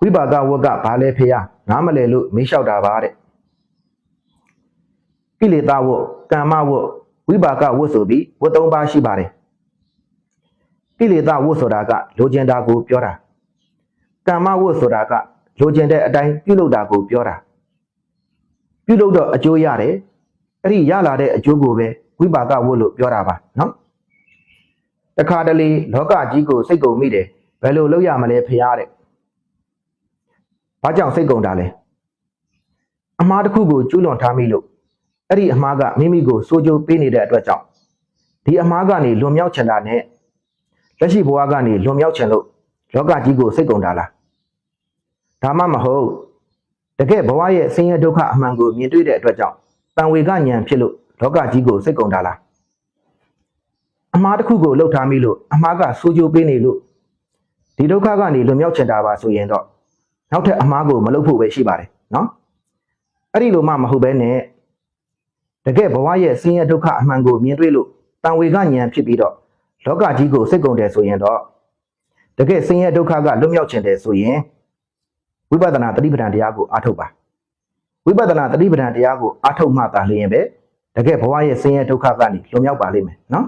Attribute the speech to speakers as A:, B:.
A: ဝိပါကဝတ်ကဘာလဲဖေယငားမလဲလို့မေးလျှောက်တာပါတဲ့ကိလေသာဝတ်ကမ္မဝတ်ဝိပါကဝတ်ဆိုပြီးဝတ်သုံးပါးရှိပါတယ်ကိလေသာဝတ်ဆိုတာကလိုချင်တာကိုပြောတာကမ္မဝတ်ဆိုတာကလိုချင်တဲ့အတိုင်းပြုလုပ်တာကိုပြောတာပြုလုပ်တော့အကျိုးရတယ်အဲ့ဒီရလာတဲ့အကျိုးကိုပဲဝိပါကဝတ်လို့ပြောတာပါနော်တခါတလေလောကကြီးကိုစိတ်ကုန်မိတယ်ဘယ်လိုလုပ်ရမလဲဖေရတဲ့ ဘာကြောင့်စိတ်ကုန်တာလဲအမှားတစ်ခုကိုကျူးလွန်ထားမိလို့အဲ့ဒီအမှားကမိမိကိုစိုးကြိုးပေးနေတဲ့အတွက်ကြောင့်ဒီအမှားကနေလွန်မြောက်ချင်တာနဲ့လက်ရှိဘဝကနေလွန်မြောက်ချင်လို့လောကကြီးကိုစိတ်ကုန်တာလားဒါမှမဟုတ်တကယ်ဘဝရဲ့ဆင်းရဲဒုက္ခအမှန်ကိုမြင်တွေ့တဲ့အတွက်ကြောင့်တန်ဝေကဉာဏ်ဖြစ်လို့လောကကြီးကိုစိတ်ကုန်တာလားအမှားတစ်ခုကိုလှုပ်ထားမိလို့အမှားကစိုးကြိုးပေးနေလို့ဒီဒုက္ခကနေလွန်မြောက်ချင်တာပါဆိုရင်တော့ နောက်ထပ်အမားကိုမလုပ်ဖို့ပဲရှိပါတယ်နော်အဲ့ဒီလိုမှမဟုတ်ပဲနဲ့တကယ်ဘဝရဲ့ဆင်းရဲဒုက္ခအမှန်ကိုမြင်တွေ့လို့တန်ဝေကဉာဏ်ဖြစ်ပြီးတော့လောကကြီးကိုစိတ်ကုန်တယ်ဆိုရင်တော့တကယ်ဆင်းရဲဒုက္ခကလွတ်မြောက်ခြင်းတယ်ဆိုရင်ဝိပဿနာတတိပဌာန်တရားကိုအားထုတ်ပါဝိပဿနာတတိပဌာန်တရားကိုအားထုတ်မှသာလျှင်ပဲတကယ်ဘဝရဲ့ဆင်းရဲဒုက္ခကနေလွတ်မြောက်ပါလိမ့်မယ်နော်